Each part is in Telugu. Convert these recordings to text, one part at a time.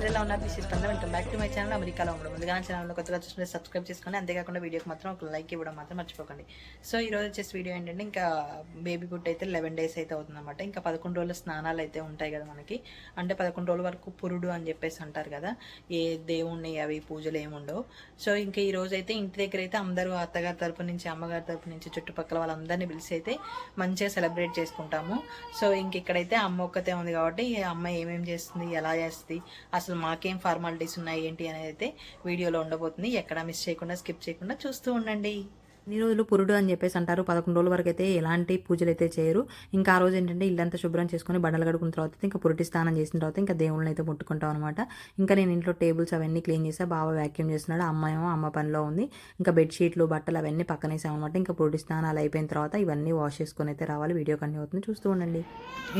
అందరూ ఎలా ఉన్నారు this is welcome back to my channel అమెరికాలో ఉండడం. ముందుగా నా ఛానల్లో కొత్తగా చూస్తుంటే సబ్స్క్రైబ్ చేసుకోండి అంతేకాకుండా వీడియోకి మాత్రం ఒక లైక్ ఇవ్వడం మాత్రం మర్చిపోకండి. సో ఈ రోజు వచ్చేసి వీడియో ఏంటంటే ఇంకా బేబీ పుట్ అయితే లెవెన్ డేస్ అయితే అవుతుందన్నమాట. ఇంకా పదకొండు రోజుల స్నానాలు అయితే ఉంటాయి కదా మనకి. అంటే పదకొండు రోజుల వరకు పురుడు అని చెప్పేసి అంటారు కదా. ఏ దేవుణ్ణి అవి పూజలు ఏమి ఉండవు. సో ఇంకా ఈ రోజు అయితే ఇంటి దగ్గర అయితే అందరూ అత్తగారి తరపు నుంచి అమ్మగారి తరపు నుంచి చుట్టుపక్కల వాళ్ళందరినీ పిలిచి అయితే మంచిగా సెలబ్రేట్ చేసుకుంటాము. సో ఇంక ఇక్కడైతే అమ్మ ఒక్కతే ఉంది కాబట్టి అమ్మ ఏమేమి చేస్తుంది ఎలా చేస్తుంది అసలు మాకేం ఫార్మాలిటీస్ ఉన్నాయి ఏంటి అనేది అయితే వీడియోలో ఉండబోతుంది. ఎక్కడ మిస్ చేయకుండా స్కిప్ చేయకుండా చూస్తూ ఉండండి. ఈ రోజులు పురుడు అని చెప్పేసి అంటారు. పదకొండు రోజుల వరకు అయితే ఎలాంటి పూజలు అయితే చేయరు. ఇంకా ఆ రోజు ఏంటంటే ఇల్లంతా శుభ్రం చేసుకొని బండలు కడుకున్న తర్వాత ఇంకా పురుటి స్నానం చేసిన తర్వాత ఇంకా దేవుళ్ళని అయితే ముట్టుకుంటాం అనమాట ఇంకా నేను ఇంట్లో టేబుల్స్ అవన్నీ క్లీన్ చేసా. బాగా వ్యాక్యూమ్ చేస్తున్నాడు. అమ్మ ఏమో అమ్మ పనిలో ఉంది. ఇంకా బెడ్షీట్లు బట్టలు అవన్నీ పక్కనేసాం అనమాట ఇంకా పురుటి స్నానాలు అయిపోయిన తర్వాత ఇవన్నీ వాష్ చేసుకొని అయితే రావాలి. వీడియో కంటిన్యూ అవుతుంది. చూస్తూ ఉండండి.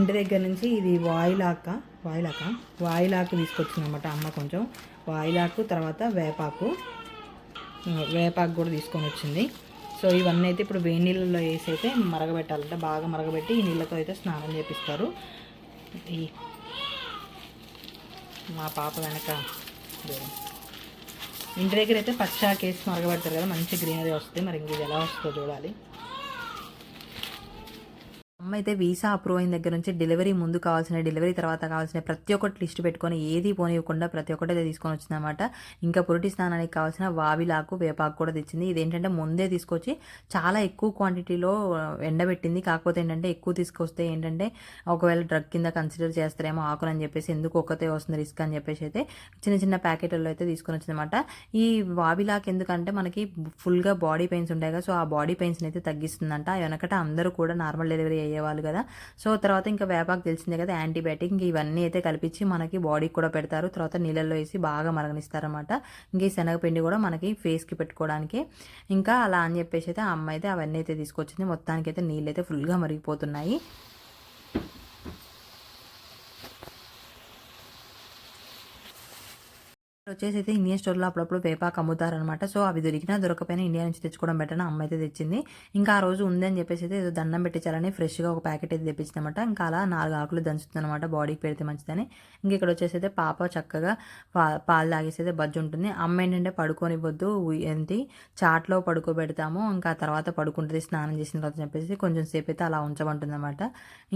ఇంటి దగ్గర నుంచి ఇది వాయిలాక వాయిలాక వాయిలాకు తీసుకొచ్చిందనమాట అమ్మ కొంచెం. వాయిలాకు తర్వాత వేపాకు వేపాకు కూడా తీసుకొని వచ్చింది. సో ఇవన్నీ అయితే ఇప్పుడు వేడి నీళ్ళలో వేసి అయితే మరగబెట్టాలంటే. బాగా మరగబెట్టి ఈ నీళ్ళతో అయితే స్నానం చేపిస్తారు. ఈ మా పాప వెనక ఇంటి దగ్గర అయితే పచ్చాకేసి మరగబెడతారు కదా మంచి గ్రీనరీ వస్తుంది. మరి ఇంక ఇది ఎలా వస్తుందో చూడాలి. అమ్మ అయితే వీసా అప్రూవ్ అయిన దగ్గర నుంచి డెలివరీ ముందు కావాల్సిన డెలివరీ తర్వాత కావాల్సిన ప్రతి ఒక్కటి లిస్ట్ పెట్టుకొని ఏది పోనివ్వకుండా ప్రతి ఒక్కటి అయితే తీసుకొని వచ్చిందనమాట ఇంకా పురుటి స్నానానికి కావాల్సిన వావిలాకు వేపాకు కూడా తెచ్చింది. ఇదేంటంటే ముందే తీసుకొచ్చి చాలా ఎక్కువ క్వాంటిటీలో ఎండబెట్టింది. కాకపోతే ఏంటంటే ఎక్కువ తీసుకొస్తే ఏంటంటే ఒకవేళ డ్రగ్ కింద కన్సిడర్ చేస్తారేమో ఆకులు అని చెప్పేసి ఎందుకు ఒక్కతే వస్తుంది రిస్క్ అని చెప్పేసి అయితే చిన్న చిన్న ప్యాకెట్లలో అయితే తీసుకొని వచ్చిందనమాట ఈ వావిలాక్ ఎందుకంటే మనకి ఫుల్గా బాడీ పెయిన్స్ ఉంటాయి కదా సో ఆ బాడీ పెయిన్స్ని అయితే తగ్గిస్తుందంట. వెనకట అందరూ కూడా నార్మల్ డెలివరీ అయ్యేవాళ్ళు కదా. సో తర్వాత ఇంకా వేపాకు తెలిసిందే కదా యాంటీబయాటిక్. ఇంక ఇవన్నీ అయితే కలిపించి మనకి బాడీకి కూడా పెడతారు. తర్వాత నీళ్ళల్లో వేసి బాగా మరగనిస్తారనమాట ఇంక ఈ శనగపిండి కూడా మనకి ఫేస్కి పెట్టుకోవడానికి. ఇంకా అలా అని చెప్పేసి అయితే ఆ అమ్మ అయితే అవన్నీ అయితే తీసుకొచ్చింది. మొత్తానికి అయితే నీళ్ళు అయితే ఫుల్గా మరిగిపోతున్నాయి. వచ్చేసి అయితే ఇండియన్ స్టోర్లో అప్పుడప్పుడు వేపాకు అమ్ముతారనమాట సో అవి దొరికినా దొరకపోయినా ఇండియా నుంచి తెచ్చుకోవడం బెటర్ అమ్మ అయితే తెచ్చింది. ఇంకా ఆ రోజు ఉందని చెప్పేసి అయితే ఏదో దండం పెట్టించాలని ఫ్రెష్గా ఒక ప్యాకెట్ అయితే తెప్పించిందనమాట ఇంకా అలా నాలుగు ఆకులు దంచుతుంది అనమాట బాడీకి పెడితే మంచిదని. ఇంక ఇక్కడ వచ్చేసి అయితే పాప చక్కగా పా పాలు తాగేసి అయితే బజ్జు ఉంటుంది. అమ్మ ఏంటంటే పడుకోనివ్వద్దు ఏంటి చాట్లో పడుకోబెడతాము ఇంకా తర్వాత పడుకుంటుంది స్నానం చేసిన తర్వాత చెప్పేసి కొంచెం సేపు అయితే అలా ఉంచమంటుంది అనమాట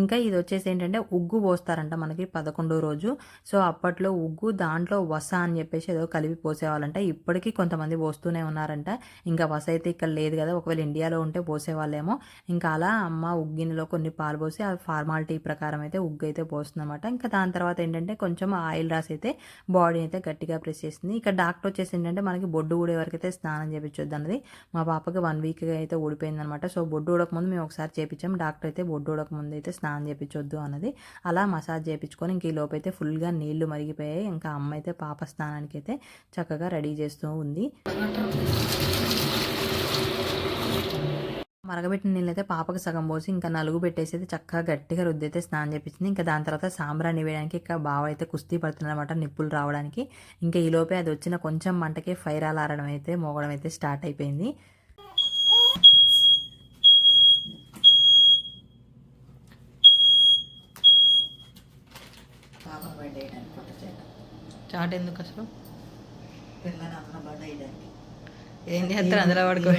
ఇంకా ఇది వచ్చేసి ఏంటంటే ఉగ్గు పోస్తారంట మనకి పదకొండో రోజు. సో అప్పట్లో ఉగ్గు దాంట్లో వస అని చెప్పేసి ఏదో కలిపి పోసేవాళ్ళంట. ఇప్పటికీ కొంతమంది పోస్తూనే ఉన్నారంట. ఇంకా వసైతే అయితే ఇక్కడ లేదు కదా ఒకవేళ ఇండియాలో ఉంటే పోసేవాళ్ళేమో. ఇంకా అలా అమ్మ ఉగ్గినిలో కొన్ని పాలు పోసి ఆ ఫార్మాలిటీ ప్రకారం అయితే ఉగ్గు అయితే పోస్తుందన్నమాట. ఇంకా దాని తర్వాత ఏంటంటే కొంచెం ఆయిల్ రాసి అయితే బాడీ అయితే గట్టిగా ప్రెస్ చేసింది ఇక్కడ డాక్టర్ వచ్చేసి ఏంటంటే మనకి బొడ్డు ఊడే వరకు అయితే స్నానం చేయించొద్దు అన్నది. మా పాపకి వన్ వీక్ అయితే ఊడిపోయిందనమాట సో బొడ్డు ఊడక ముందు మేము ఒకసారి చేపించాం. డాక్టర్ అయితే బొడ్డు ఊడక ముందు అయితే స్నానం చేయించొద్దు అన్నది. అలా మసాజ్ చేయించుకొని ఇంక ఈ లోపైతే ఫుల్గా నీళ్ళు మరిగిపోయాయి. ఇంకా అమ్మ అయితే పాప స్నానానికి అయితే చక్కగా రెడీ చేస్తూ ఉంది. మరగబెట్టిన నీళ్ళైతే పాపకు సగం పోసి ఇంకా నలుగు పెట్టేసి అయితే చక్కగా గట్టిగా రుద్దైతే స్నానం చేపించింది. ఇంకా దాని తర్వాత సాంబ్రాన్ని వేయడానికి ఇంకా బావ అయితే కుస్తీ పడుతుందన్నమాట నిప్పులు రావడానికి. ఇంకా ఈ లోపే అది వచ్చిన కొంచెం మంటకే ఫైర్ అలారడం అయితే మోగడం అయితే స్టార్ట్ అయిపోయింది. పాప బర్త్డే కొత్త చేట చాట్ ఎందుకు అసలు? పిల్లని అన్న బర్త్డే వేయడానికి ఏం చేస్తారు అందులో పడుకో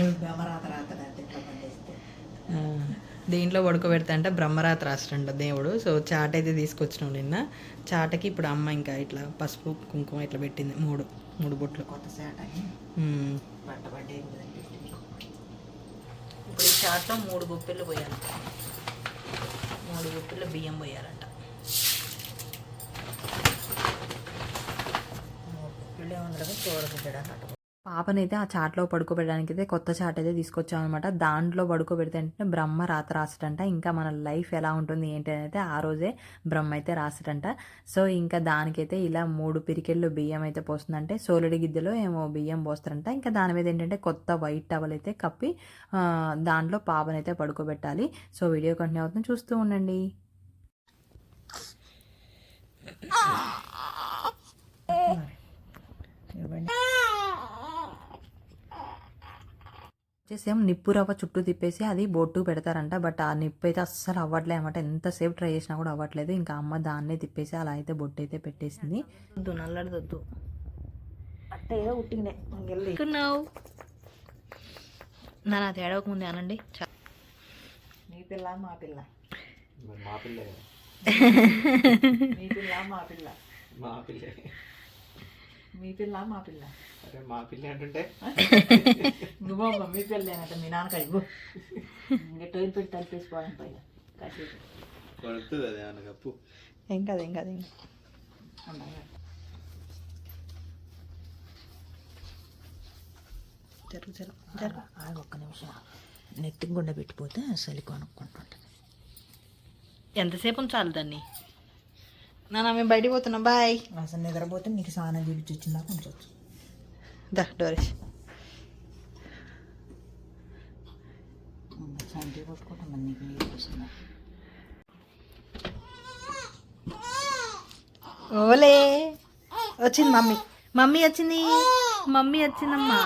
దీంట్లో పడుకోబెడతా అంటే బ్రహ్మరాత్రి రాస్తాడంట దేవుడు. సో చాట్ అయితే తీసుకొచ్చినాం నిన్న. చాటకి ఇప్పుడు అమ్మ ఇంకా ఇట్లా పసుపు కుంకుమ ఇట్లా పెట్టింది మూడు మూడు బొట్లు. కొత్త కదండి ఇప్పుడు ఈ చాట్లో మూడు గుప్పిళ్ళు పోయాలి. మూడు గుప్పిళ్ళు బియ్యం పోయాలంట. ఏమన్నా చూడబుడ్డా పాపనైతే ఆ చాట్లో పడుకోబెట్టడానికి అయితే కొత్త చాట్ అయితే తీసుకొచ్చాం అనమాట దాంట్లో పడుకోబెడితే అంటే బ్రహ్మ రాత రాసటంట. ఇంకా మన లైఫ్ ఎలా ఉంటుంది ఏంటి అని అయితే ఆ రోజే బ్రహ్మ అయితే రాసటంట. సో ఇంకా దానికైతే ఇలా మూడు పిరికెళ్ళు బియ్యం అయితే పోస్తుందంటే సోలడి గిద్దెలో ఏమో బియ్యం పోస్తారంట. ఇంకా దాని మీద ఏంటంటే కొత్త వైట్ టవల్ అయితే కప్పి దాంట్లో పాపనైతే పడుకోబెట్టాలి. సో వీడియో కంటిన్యూ అవుతుంది. చూస్తూ ఉండండి. ఇవ్వండి సేమ్ నిప్పు రవ్వ చుట్టూ తిప్పేసి అది బొట్టు పెడతారంట బట్ ఆ నిప్పు అయితే అస్సలు అవ్వట్లేదు అనమాట ఎంతసేపు ట్రై చేసినా కూడా అవ్వట్లేదు. ఇంకా అమ్మ దాన్నే తిప్పేసి అలా అయితే బొట్టు అయితే పెట్టేసింది. వద్దు నల్లడదొద్దు. అంటే ఏదో ఉట్టినే నా నా తేడవక ముందే అనండి. మీ పిల్ల మా పిల్ల. మీ పిల్ల మా పిల్ల. మా పిల్లే మీ పిల్ల. మా పిల్ల అరే మా పిల్ల అంటుంటే నువ్వు మీ పిల్లేనట మీ నాన్నకాయ ఇవ్వు ఇంకా టైర్ పెట్టి తలిపేసుకోవడం పైన. కొడుతుంది అదే అన్న కప్పు? ఏం కాదు ఏం కాదు ఏం. జరుగు జరుగు జరుగు. ఆగు ఒక్క నిమిషం. నెత్తి గుండె పెట్టిపోతే చలి కొనుక్కుంటుంటుంది. ఎంతసేపు ఉంచాలి దాన్ని? నాన్న మేము బయటికి పోతున్నాం. బాయ్. అసలు నిద్రపోతే నీకు స్నానం చేపించి వచ్చిందాక ఉంచవచ్చు దా డోరేష్ సంటి కొట్టుకుంటాం నీకు వస్తున్నా ఓలే. వచ్చింది మమ్మీ. మమ్మీ వచ్చింది. మమ్మీ వచ్చిందమ్మా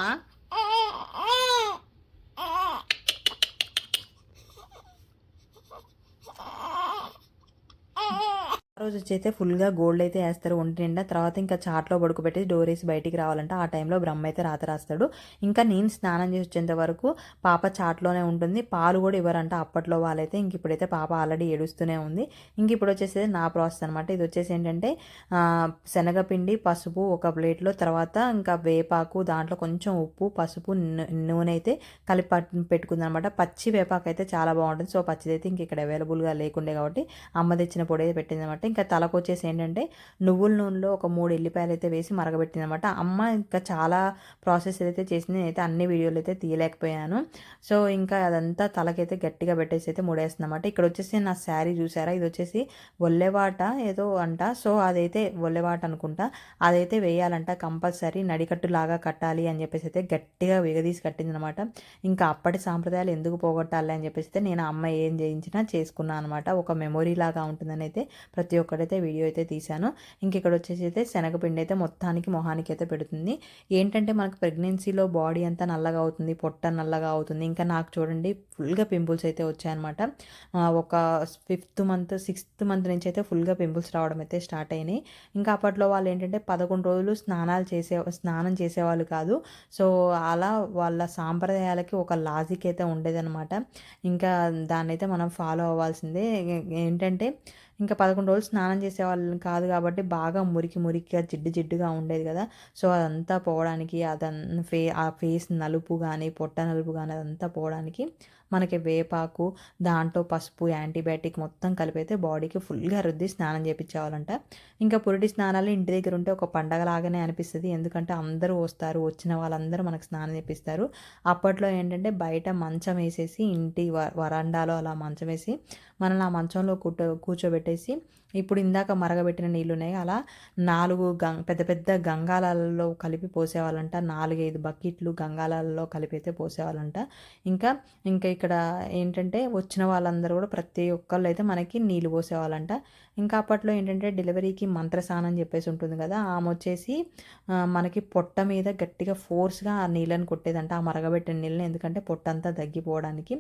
ఆ రోజు వచ్చి ఫుల్గా గోల్డ్ అయితే వేస్తారు ఒంటి నిండా. తర్వాత ఇంకా చాట్లో పడుకోబెట్టి డోర్ వేసి బయటికి రావాలంటే. ఆ టైంలో బ్రహ్మ అయితే రాత రాస్తాడు. ఇంకా నేను స్నానం చేసి వచ్చేంత వరకు పాప చాట్లోనే ఉంటుంది. పాలు కూడా ఇవ్వరంట అప్పట్లో వాళ్ళైతే. ఇంక ఇప్పుడైతే పాప ఆల్రెడీ ఏడుస్తూనే ఉంది. ఇంక ఇప్పుడు వచ్చేసి నా ప్రాసెస్ అనమాట ఇది వచ్చేసి ఏంటంటే శనగపిండి పసుపు ఒక ప్లేట్లో తర్వాత ఇంకా వేపాకు దాంట్లో కొంచెం ఉప్పు పసుపు నూనె అయితే కలిపి పెట్టుకుందనమాట పచ్చి వేపాకు అయితే చాలా బాగుంటుంది. సో పచ్చిది అయితే ఇంక ఇక్కడ అవైలబుల్గా లేకుండే కాబట్టి అమ్మ తెచ్చిన పొడి అయితే పెట్టిందనమాట ఇంకా తలకు వచ్చేసి ఏంటంటే నువ్వుల నూనెలో ఒక మూడు ఎల్లిపాయలు అయితే వేసి మరగబెట్టిందనమాట. అమ్మ ఇంకా చాలా ప్రాసెస్ అయితే చేసింది నేనైతే అన్ని వీడియోలు అయితే తీయలేకపోయాను. సో ఇంకా అదంతా తలకైతే గట్టిగా పెట్టేసి అయితే ముడేస్తుందన్నమాట ఇక్కడ వచ్చేసి నా శారీ చూసారా? ఇది వచ్చేసి ఒల్లెవాట ఏదో అంట. సో అదైతే ఒల్లెవాట అనుకుంటా. అదైతే వేయాలంట కంపల్సరీ. నడికట్టు లాగా కట్టాలి అని చెప్పేసి అయితే గట్టిగా విగదీసి కట్టిందనమాట. ఇంకా అప్పటి సాంప్రదాయాలు ఎందుకు పోగొట్టాలి అని చెప్పేసి అయితే నేను అమ్మ ఏం చేయించినా చేసుకున్నాను అనమాట. ఒక మెమొరీ లాగా ఉంటుందని అయితే ప్రతి ఒక్కడైతే వీడియో అయితే తీశాను. ఇంక ఇక్కడ వచ్చేసి అయితే శనగపిండి అయితే మొత్తానికి మొహానికి అయితే పెడుతుంది. ఏంటంటే మనకు ప్రెగ్నెన్సీలో బాడీ అంతా నల్లగా అవుతుంది పొట్ట నల్లగా అవుతుంది. ఇంకా నాకు చూడండి ఫుల్గా పింపుల్స్ అయితే వచ్చాయన్నమాట. ఒక ఫిఫ్త్ మంత్ సిక్స్త్ మంత్ నుంచి అయితే ఫుల్గా పింపుల్స్ రావడం అయితే స్టార్ట్ అయినాయి. ఇంకా అప్పట్లో వాళ్ళు ఏంటంటే పదకొండు రోజులు స్నానాలు చేసే స్నానం చేసేవాళ్ళు కాదు. సో అలా వాళ్ళ సాంప్రదాయాలకి ఒక లాజిక్ అయితే ఉండేదన్నమాట. ఇంకా దాన్నైతే మనం ఫాలో అవ్వాల్సిందే. ఏంటంటే ఇంకా పదకొండు రోజులు స్నానం చేసేవాళ్ళు కాదు కాబట్టి బాగా మురికి మురికిగా జిడ్డు జిడ్డుగా ఉండేది కదా. సో అదంతా పోవడానికి అదన్ ఫే ఆ ఫేస్ నలుపు కానీ పొట్ట నలుపు కానీ అదంతా పోవడానికి మనకి వేపాకు దాంట్లో పసుపు యాంటీబయాటిక్ మొత్తం కలిపి అయితే బాడీకి ఫుల్గా రుద్ది స్నానం చేయించేవాళ్ళంట ఇంకా పురిటి స్నానాలు ఇంటి దగ్గర ఉంటే ఒక పండగలాగానే అనిపిస్తుంది. ఎందుకంటే అందరూ వస్తారు వచ్చిన వాళ్ళందరూ మనకు స్నానం చేపిస్తారు. అప్పట్లో ఏంటంటే బయట మంచం వేసేసి ఇంటి వ- వరండాలో అలా మంచం వేసి మనల్ని ఆ మంచంలో కూర్చో కూర్చోబెట్టేసి ఇప్పుడు ఇందాక మరగబెట్టిన నీళ్ళు ఉన్నాయి అలా నాలుగు గం పెద్ద పెద్ద గంగాలలో కలిపి పోసేవాళ్ళంట. నాలుగైదు బకెట్లు గంగాలలో కలిపి అయితే పోసేవాళ్ళంట. ఇంకా ఇంకా ఇక్కడ ఏంటంటే వచ్చిన వాళ్ళందరూ కూడా ప్రతి ఒక్కళ్ళు అయితే మనకి నీళ్ళు పోసేవాళ్ళంట. ఇంకా అప్పట్లో ఏంటంటే డెలివరీకి మంత్రసానం చెప్పేసి ఉంటుంది కదా ఆమె వచ్చేసి మనకి పొట్ట మీద గట్టిగా ఫోర్స్గా ఆ నీళ్ళని కొట్టేదంట ఆ మరగబెట్టిన నీళ్ళని ఎందుకంటే పొట్ట అంతా తగ్గిపోవడానికి.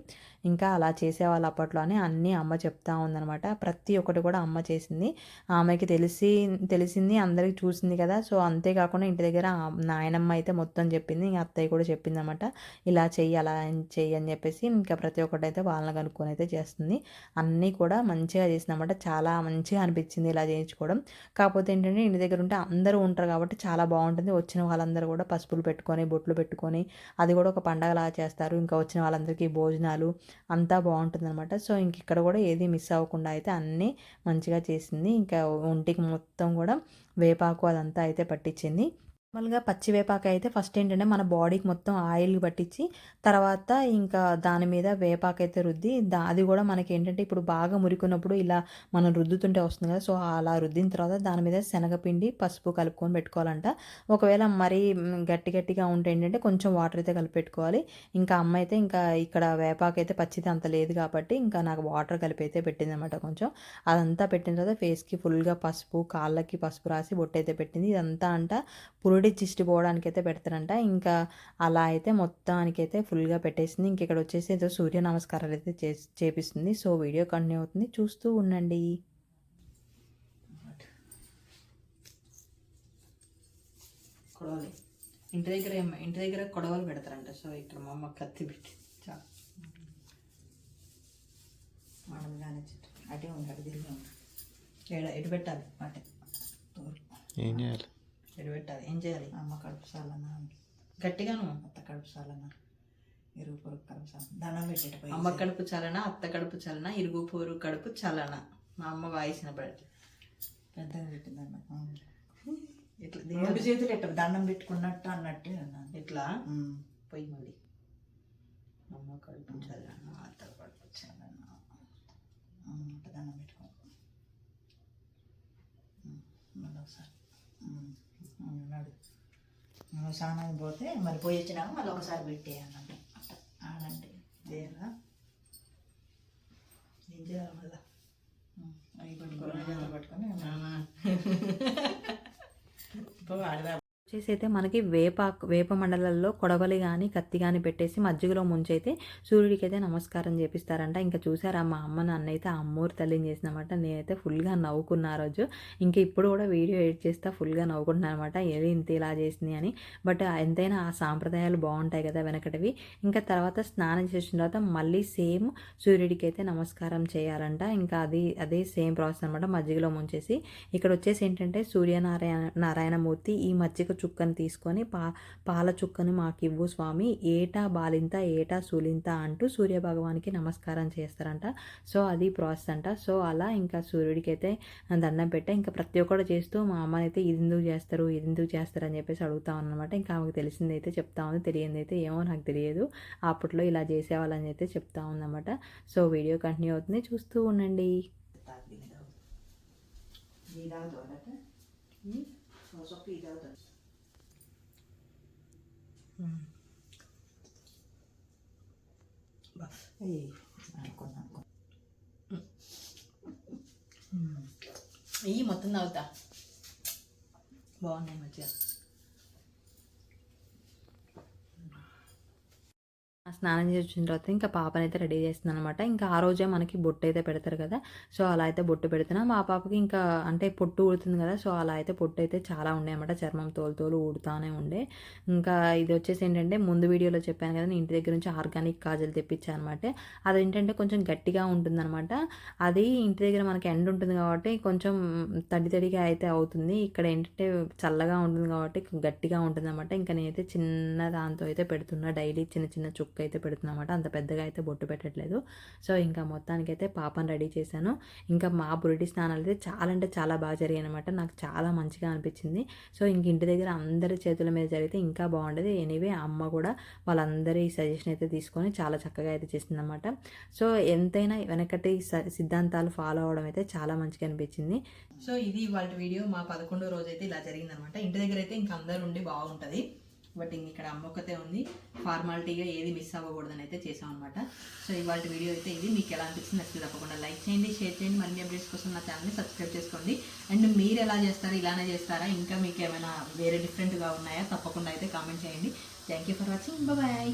ఇంకా అలా చేసేవాళ్ళు అప్పట్లోనే అన్నీ అమ్మ చెప్తా ఉందనమాట ప్రతి ఒక్కటి కూడా అమ్మ చేసింది. ఆమెకి తెలిసి తెలిసింది అందరికి చూసింది కదా. సో అంతేకాకుండా ఇంటి దగ్గర నాయనమ్మ అయితే మొత్తం చెప్పింది ఇంకా అత్తయ్య కూడా చెప్పింది అనమాట ఇలా చెయ్యి అలా చెయ్యి అని చెప్పేసి ఇంకా ప్రతి ఒక్కటి అయితే వాళ్ళని కనుక్కొని అయితే చేస్తుంది. అన్నీ కూడా మంచిగా చేసిందన్నమాట చాలా మంచిగా అనిపించింది ఇలా చేయించుకోవడం. కాకపోతే ఏంటంటే ఇంటి దగ్గర ఉంటే అందరూ ఉంటారు కాబట్టి చాలా బాగుంటుంది. వచ్చిన వాళ్ళందరూ కూడా పసుపులు పెట్టుకొని బొట్లు పెట్టుకొని అది కూడా ఒక పండగలా చేస్తారు. ఇంకా వచ్చిన వాళ్ళందరికీ భోజనాలు అంతా బాగుంటుంది అనమాట సో ఇంక ఇక్కడ కూడా ఏది మిస్ అవ్వకుండా అయితే అన్నీ మంచిగా చేసింది. ఇంకా ఒంటికి మొత్తం కూడా వేపాకు అదంతా అయితే పట్టించింది. నార్మల్గా పచ్చివేపాకు అయితే ఫస్ట్ ఏంటంటే మన బాడీకి మొత్తం ఆయిల్ పట్టించి తర్వాత ఇంకా దాని మీద వేపాకు అయితే రుద్ది దా అది కూడా మనకి ఏంటంటే ఇప్పుడు బాగా మురికున్నప్పుడు ఇలా మనం రుద్దుతుంటే వస్తుంది కదా సో అలా రుద్దిన తర్వాత దాని మీద శనగపిండి పసుపు కలుపుకొని పెట్టుకోవాలంట. ఒకవేళ మరీ గట్టి గట్టిగా ఉంటే ఏంటంటే కొంచెం వాటర్ అయితే కలిపి పెట్టుకోవాలి. ఇంకా అమ్మ అయితే ఇంకా ఇక్కడ వేపాకు అయితే పచ్చిది అంత లేదు కాబట్టి ఇంకా నాకు వాటర్ కలిపి అయితే పెట్టింది అనమాట కొంచెం. అదంతా పెట్టిన తర్వాత ఫేస్కి ఫుల్గా పసుపు కాళ్ళకి పసుపు రాసి బొట్టు అయితే పెట్టింది. ఇదంతా అంట పురుడు ఆల్రెడీ జిస్ట్ పోవడానికి అయితే పెడతారంట. ఇంకా అలా అయితే మొత్తానికి అయితే ఫుల్గా పెట్టేసింది. ఇంక ఇక్కడ వచ్చేసి ఏదో సూర్య నమస్కారాలు అయితే చేసి చేపిస్తుంది. సో వీడియో కంటిన్యూ అవుతుంది. చూస్తూ ఉండండి. కొడవలి. ఇంటి దగ్గర ఇంటి దగ్గర కొడవలు పెడతారంట. సో ఇక్కడ మా అమ్మ కత్తి పెట్టి. చా. మనం కానీ అటే ఉంది అటు తిరిగి ఉంది ఎటు పెట్టాలి? అటే. ఏం చేయాలి? ఎటు పెట్టాలి ఏం చేయాలి? అమ్మ కడుపు సాలనా? గట్టిగాను. అత్త కడుపు సాలనా? ఇరుగు పొరుగు కడుపు సాలన? దండం పెట్టేట అమ్మ కడుపు చలన? అత్త కడుపు చలన? ఇరుగు పోరు కడుపు చలన? మా అమ్మ వాయిసిన పడట్లేదు పెద్దగా పెట్టిందన్న ఇట్లా రెండు. చేతులు ఎట్ట దండం పెట్టుకున్నట్టు అన్నట్టు అన్నాను ఇట్లా. పోయి మళ్ళీ. అమ్మ కడుపు చలన? అత్త కడుపు చలన? దండం పెట్టుకో. మళ్ళీ ఒకసారి. ఉమ్, ఉమ్, నడు నువ్వు స్నానానికి పోతే మరి పోయి వచ్చినాక మళ్ళీ ఒకసారి పెట్టేయాలంట అట్ట ఆడంటే దేరా ఏం చేయాలి మళ్ళా? అవి పట్టుకొని పట్టుకొని వచ్చేసి అయితే మనకి వేప వేప మండలాల్లో కొడవలి కానీ కత్తి కానీ పెట్టేసి మజ్జిగలో ముంచైతే సూర్యుడికి అయితే నమస్కారం చేపిస్తారంట. ఇంకా చూసారా మా అమ్మ నన్ను అయితే ఆ అమ్మూరి తల్లిని చేసినమాట నేనైతే ఫుల్గా నవ్వుకున్నా రోజు. ఇంకా ఇప్పుడు కూడా వీడియో ఎడిట్ చేస్తా ఫుల్గా నవ్వుకుంటున్నాను అనమాట. ఏది ఇంత ఇలా చేసింది అని. బట్ ఎంతైనా ఆ సాంప్రదాయాలు బాగుంటాయి కదా వెనకటివి. ఇంకా తర్వాత స్నానం చేసిన తర్వాత మళ్ళీ సేమ్ సూర్యుడికి అయితే నమస్కారం చేయాలంట. ఇంకా అది అదే సేమ్ ప్రాసెస్ అనమాట. మజ్జిగలో ముంచేసి ఇక్కడ వచ్చేసి ఏంటంటే సూర్యనారాయణ నారాయణమూర్తి ఈ మజ్జిగ చుక్కని తీసుకొని పా పాల చుక్కని మాకు ఇవ్వు స్వామి. ఏటా బాలింత ఏటా సూలింత అంటూ సూర్య భగవానికి నమస్కారం చేస్తారంట. సో అది ప్రాసెస్ అంట. సో అలా ఇంకా సూర్యుడికి అయితే దండం పెట్టా. ఇంకా ప్రతి ఒక్కరు చేస్తూ మా అమ్మని అయితే ఇది ఎందుకు చేస్తారు ఇది ఎందుకు చేస్తారు అని చెప్పేసి అడుగుతా ఉన్నమాట ఇంకా ఆమెకు తెలిసింది అయితే చెప్తా ఉంది. తెలియంది అయితే ఏమో నాకు తెలియదు. అప్పట్లో ఇలా చేసేవాళ్ళని అయితే చెప్తా ఉందన్నమాట. సో వీడియో కంటిన్యూ అవుతుంది. చూస్తూ ఉండండి. అనుకున్నా ఇవి మొత్తం తాగుతా బాగున్నాయి మంచిగా స్నానం చేసి వచ్చిన తర్వాత ఇంకా పాపని అయితే రెడీ చేస్తున్నాను అనమాట ఇంకా ఆ రోజే మనకి బొట్టు అయితే పెడతారు కదా. సో అలా అయితే బొట్టు పెడుతున్నాం. మా పాపకి ఇంకా అంటే పొట్టు ఊడుతుంది కదా. సో అలా అయితే పొట్టు అయితే చాలా ఉండే అనమాట చర్మం తోలు తోలు ఊడుతూనే ఉండే. ఇంకా ఇది వచ్చేసి ఏంటంటే ముందు వీడియోలో చెప్పాను కదా నేను ఇంటి దగ్గర నుంచి ఆర్గానిక్ కాజల్ తెప్పించాను అనమాట అది ఏంటంటే కొంచెం గట్టిగా ఉంటుందన్నమాట. అది ఇంటి దగ్గర మనకి ఎండ ఉంటుంది కాబట్టి కొంచెం తడి తడిగా అయితే అవుతుంది. ఇక్కడ ఏంటంటే చల్లగా ఉంటుంది కాబట్టి గట్టిగా ఉంటుంది అనమాట ఇంకా నేనైతే చిన్న దాంతో అయితే పెడుతున్నా. డైలీ చిన్న చిన్న చుక్క అయితే పెడుతున్నమాట అంత పెద్దగా అయితే బొట్టు పెట్టట్లేదు. సో ఇంకా మొత్తానికి అయితే పాపను రెడీ చేశాను. ఇంకా మా బురిటి స్నానాలు అయితే చాలా అంటే చాలా బాగా జరిగాయి అనమాట నాకు చాలా మంచిగా అనిపించింది. సో ఇంక ఇంటి దగ్గర అందరి చేతుల మీద జరిగితే ఇంకా బాగుండేది. ఎనీవే అమ్మ కూడా వాళ్ళందరి సజెషన్ అయితే తీసుకొని చాలా చక్కగా అయితే చేసింది అనమాట సో ఎంతైనా వెనకటి స- సిద్ధాంతాలు ఫాలో అవడం అయితే చాలా మంచిగా అనిపించింది. సో ఇది వాళ్ళ వీడియో. మా పదకొండో రోజు అయితే ఇలా జరిగిందనమాట ఇంటి దగ్గర అయితే ఇంకా అందరు ఉండి బాగుంటుంది. బట్ ఇంక ఇక్కడ అమ్మ ఒక్కతే ఉంది. ఫార్మాలిటీగా ఏది మిస్ అవ్వకూడదని అయితే చేసాం అనమాట సో ఇవాళ వీడియో అయితే ఇది. మీకు ఎలా అనిపించింది నచ్చితే తప్పకుండా లైక్ చేయండి షేర్ చేయండి. మరిన్ని అప్డేట్స్ కోసం నా ఛానల్ని సబ్స్క్రైబ్ చేసుకోండి. అండ్ మీరు ఎలా చేస్తారా ఇలానే చేస్తారా ఇంకా మీకు ఏమైనా వేరే డిఫరెంట్గా ఉన్నాయా తప్పకుండా అయితే కామెంట్ చేయండి. Thank you for watching. Bye.